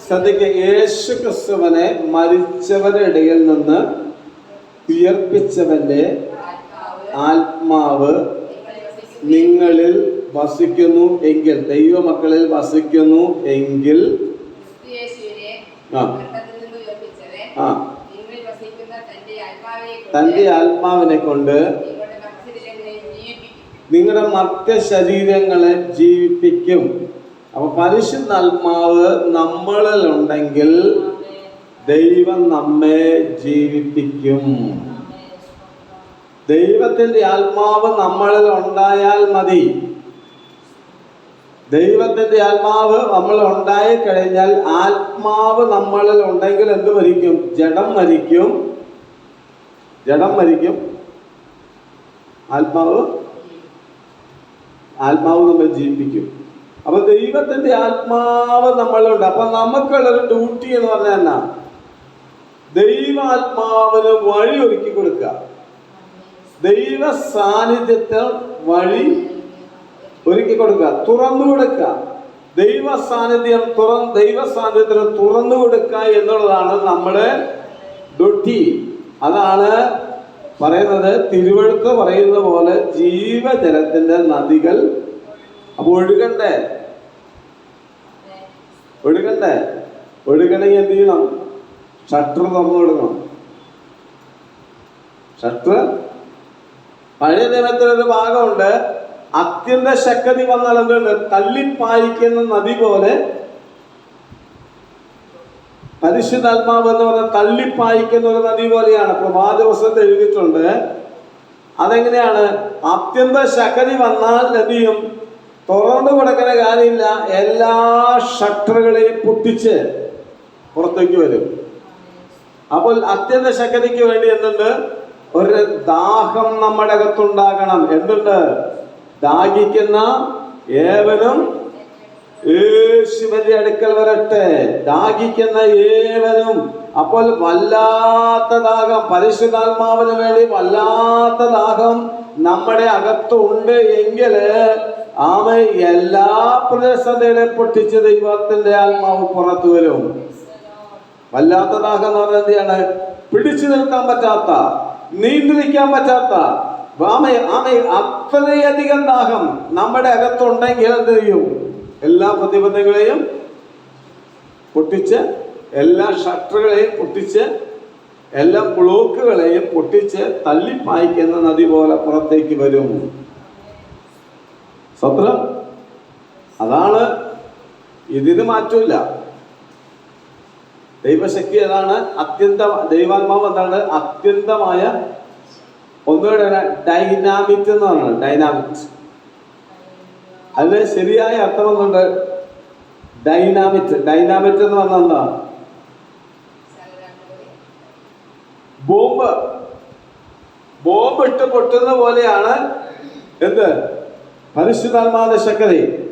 ശ്രദ്ധിക്കുക യേശു ക്രിസ്തുവിനെ മരിച്ചവരുടെ ഇടയിൽ നിന്ന് ഉയർപ്പിച്ചവന്റെ ആത്മാവ് നിങ്ങളിൽ വസിക്കുന്നു. എങ്കിൽ ദൈവമക്കളിൽ വസിക്കുന്നു എങ്കിൽ ആ. തന്റെ ആത്മാവിനെ കൊണ്ട് നിങ്ങളുടെ മർത്യ ശരീരങ്ങളെ ജീവിപ്പിക്കും അപ്പൊ പരിശുദ്ധാത്മാവ് നമ്മളിൽ ഉണ്ടെങ്കിൽ ദൈവം നമ്മെ ജീവിപ്പിക്കും. ദൈവത്തിന്റെ ആത്മാവ് നമ്മളിൽ ഉണ്ടായാൽ മതി. ദൈവത്തിന്റെ ആത്മാവ് നമ്മൾ ഉണ്ടായി കഴിഞ്ഞാൽ ആത്മാവ് നമ്മളിൽ ഉണ്ടെങ്കിൽ എന്ത് മരിക്കും? ജഡം മരിക്കും. ജഡം മരിക്കും. ആത്മാവ്? ആത്മാവ് നമ്മെ ജീവിപ്പിക്കും. അപ്പൊ ദൈവത്തിന്റെ ആത്മാവ് നമ്മളുണ്ട് അപ്പൊ നമുക്കുള്ളൊരു ഡ്യൂട്ടി എന്ന് പറഞ്ഞാൽ എന്നാ? ദൈവാത്മാവിന് വഴി ഒരുക്കി കൊടുക്കുക. ദൈവ സാന്നിധ്യത്തെ വഴി ഒരുക്കി കൊടുക്കുക. തുറന്നു കൊടുക്കുക. ദൈവ സാന്നിധ്യം തുറ ദൈവ സാന്നിധ്യത്തിന് തുറന്നു കൊടുക്കുക എന്നുള്ളതാണ് നമ്മുടെ ഡ്യൂട്ടി അതാണ് പറയുന്നത് തിരുവഴുത്ത് പറയുന്ന പോലെ ജീവജലത്തിന്റെ നദികൾ. അപ്പൊ ഒഴുകണ്ടേ? ഒഴുകണ്ടേ? ഒഴുകണമെങ്കിൽ എന്ത് ചെയ്യണം? ഷട്ടർ തുറന്നു കൊടുക്കണം ഷട്ടർ? പഴയ നിയമത്തിലൊരു ഭാഗമുണ്ട്. അത്യന്ത ശക്തി വന്നാൽ എന്തുണ്ട് തള്ളിപ്പായിക്കുന്ന നദി പോലെ പരിശുദ്ധാത്മാവ് എന്ന് പറഞ്ഞാൽ തള്ളിപ്പായിക്കുന്ന ഒരു നദി പോലെയാണ്. പ്രഭാതവസത്ത് എഴുതിയിട്ടുണ്ട്. അതെങ്ങനെയാണ്? അത്യന്ത ശക്തി വന്നാൽ ചെയ്യും തുറന്നു കൊടുക്കുന്ന കാര്യമില്ല. എല്ലാ ഷട്ടറുകളെയും പൊട്ടിച്ച് പുറത്തേക്ക് വരും. അപ്പോൾ അത്യന്ത ശക്തിക്ക് വേണ്ടി എന്തുണ്ട്? ഒരു ദാഹം നമ്മുടെ അകത്തുണ്ടാകണം. എന്തുണ്ട്? ദാഹിക്കുന്ന ഏവനും യേശുവിന്റെ അടുക്കൽ വരട്ടെ. ദാഹിക്കുന്ന ഏവനും. അപ്പോൾ വല്ലാത്ത ദാഹം പരിശുദ്ധാത്മാവിന് വേണ്ടി വല്ലാത്ത ദാഹം നമ്മുടെ അകത്തുണ്ട് എങ്കിൽ ആമ എല്ലാ പ്രതിസന്ധികളെ പൊട്ടിച്ച് ദൈവത്തിന്റെ ആത്മാവ് പുറത്തു വരും. വല്ലാത്ത ദാഹം എന്ന് പറഞ്ഞാൽ എന്തിയാണ് പിടിച്ചു നിൽക്കാൻ പറ്റാത്ത നിയന്ത്രിക്കാൻ പറ്റാത്ത. അത്രയധികം ദാഹം നമ്മുടെ അകത്തുണ്ടെങ്കിൽ എന്ത് ചെയ്യും? എല്ലാ പ്രതിബന്ധങ്ങളെയും പൊട്ടിച്ച് എല്ലാ ഷട്ടറുകളെയും പൊട്ടിച്ച് എല്ലാ ബ്ലോക്കുകളെയും പൊട്ടിച്ച് തള്ളിപ്പായിക്കുന്ന നദി പോലെ പുറത്തേക്ക് വരും. സ്വത്രം അതാണ്. ഇതിന് മാറ്റമില്ല. ദൈവശക്തി അതാണ് അത്യന്ത ദൈവാത്മാവ് എന്താണ്? അത്യന്തമായ ഒന്നുകൂടെ ഡൈനാമിക് എന്ന് ഡൈനാമിക്സ് ഡൈനാമിറ്റ്. അതിന് ശരിയായ അർത്ഥം ഒന്നുണ്ട് ഡൈനാമിറ്റ്. ഡൈനാമിറ്റ് എന്ന് പറഞ്ഞാൽ എന്താ? ബോംബ്. ബോംബ് ഇട്ട് പൊട്ടുന്ന പോലെയാണ് എന്ത്? പരിശുദ്ധാത്മാവിന്റെ ശക്തി.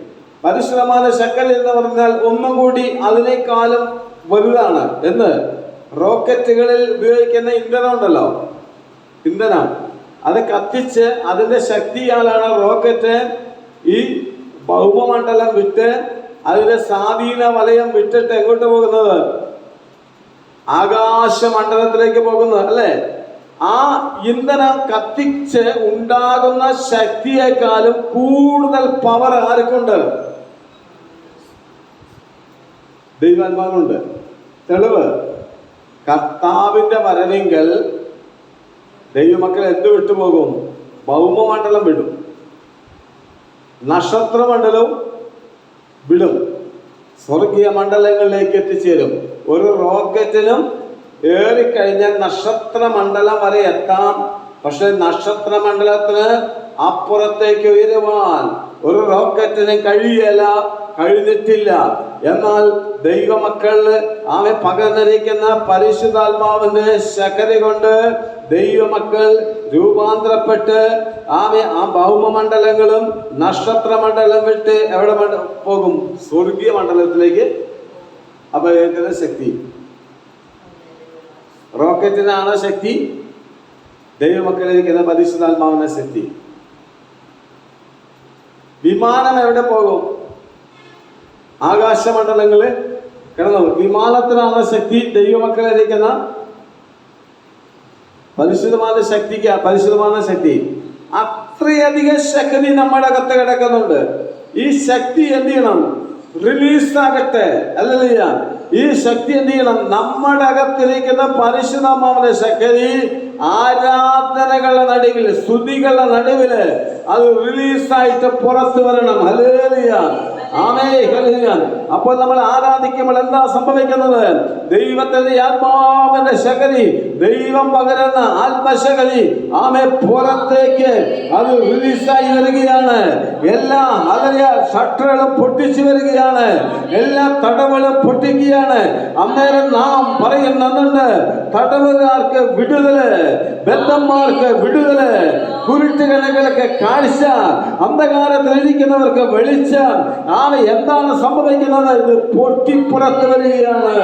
പരിശുദ്ധമായ ശക്കൽ എന്ന് പറഞ്ഞാൽ ഒന്നും കൂടി അതിനേക്കാളും വലുതാണ് എന്ന് റോക്കറ്റുകളിൽ ഉപയോഗിക്കുന്ന ഇന്ധനം ഉണ്ടല്ലോ. ഇന്ധനം. അത് കത്തിച്ച് അതിന്റെ ശക്തിയാലാണ് റോക്കറ്റ് ഈ ഭൗമമണ്ഡലം വിട്ട് അതിന്റെ സ്വാധീന വലയം വിട്ടിട്ട് എങ്ങോട്ട് പോകുന്നത്? ആകാശമണ്ഡലത്തിലേക്ക് പോകുന്നത് അല്ലേ? ആ ഇന്ധനം കത്തിച്ച് ഉണ്ടാകുന്ന ശക്തിയെക്കാളും കൂടുതൽ പവർ ആർക്കുണ്ട്? ദൈവാത്മാവുണ്ട്. തെളിവ്. കർത്താവിന്റെ വരവെങ്കിൽ ദൈവമക്കൾ എന്ത് വിട്ടുപോകും? ഭൗമമണ്ഡലം വിടും. നക്ഷത്രമണ്ഡലവും വിടും. സ്വർഗീയ മണ്ഡലങ്ങളിലേക്ക് എത്തിച്ചേരും. ഒരു റോക്കറ്റിനും ഏറിക്കഴിഞ്ഞാൽ നക്ഷത്രമണ്ഡലം വരെ എത്താം. പക്ഷെ നക്ഷത്രമണ്ഡലത്തിന് അപ്പുറത്തേക്ക് ഉയരുവാൻ ഒരു റോക്കറ്റിന് കഴിയല കഴിഞ്ഞിട്ടില്ല. എന്നാൽ ദൈവമക്കൾ ആമെ പകർന്നിരിക്കുന്ന പരിശുദ്ധാത്മാവിന്റെ ശക്തി കൊണ്ട് ദൈവമക്കൾ രൂപാന്തരപ്പെട്ട് ആമെ ആ ഭൗമമണ്ഡലങ്ങളും നക്ഷത്രമണ്ഡലം വിട്ട് എവിടെ പോകും? സ്വർഗീയ മണ്ഡലത്തിലേക്ക് അപകടത്തിന് ശക്തി. റോക്കറ്റിനാണ് ശക്തി? ദൈവമക്കളിരിക്കുന്ന പരിശുദ്ധാത്മാവിന്റെ ശക്തി. വിമാനം എവിടെ പോകും? ആകാശമണ്ഡലങ്ങൾ കിടന്നു വിമാനത്തിനാണ് ശക്തി? ദൈവമക്കളിരിക്കുന്ന പരിശുദ്ധമായ ശക്തിക്ക് പരിശുദ്ധമായ ശക്തി. അത്രയധികം ശക്തി നമ്മുടെ അകത്ത് കിടക്കുന്നുണ്ട്. ഈ ശക്തി എന്ത് ചെയ്യണം? റിലീസ് ആകട്ടെ. അല്ലല്ല ഈ ശക്തി എന്ത് ചെയ്യണം നമ്മുടെ അകത്തിരിക്കുന്ന പരിശുദ്ധമാവന്റെ ശക്തി ആരാധനകളുടെ നടുവിൽ സ്തുതികളുടെ നടുവിൽ അത് റിലീസായിട്ട് പുറത്തു വരണം. ഹലേലിയ ആമേ ഹല്ലേലൂയ അപ്പോൾ നമ്മൾ ആരാധിക്കുമ്പോൾ എന്താ സംഭവിക്കുന്നത്? ദൈവത്തിന്റെ ആത്മാവിന്റെ ശക്തി ദൈവം പകരുന്ന ആത്മശക്തി ആമേ പുറത്തേക്ക് അത് റിലീസായി വരികയാണ്. എല്ലാ അതറിയ ഷട്ടറുകളും പൊട്ടിച്ചു വരികയാണ് എല്ലാ തടവുകളും പൊട്ടിക്കുകയാണ് അന്നേരം നാം പറയുന്നുണ്ട് തടവുകാർക്ക് വിടുതല് ബന്ധന്മാർക്ക് വിടുതല് കുരുട്ടുകണകൾക്ക് കാഴ്ച അന്ധകാരത്തിൽ ഇരിക്കുന്നവർക്ക് വെളിച്ചം ആണ് എന്താണ് സംഭവിക്കുന്നത് ഇത് പൊട്ടിപ്പുറത്ത് വരികയാണ്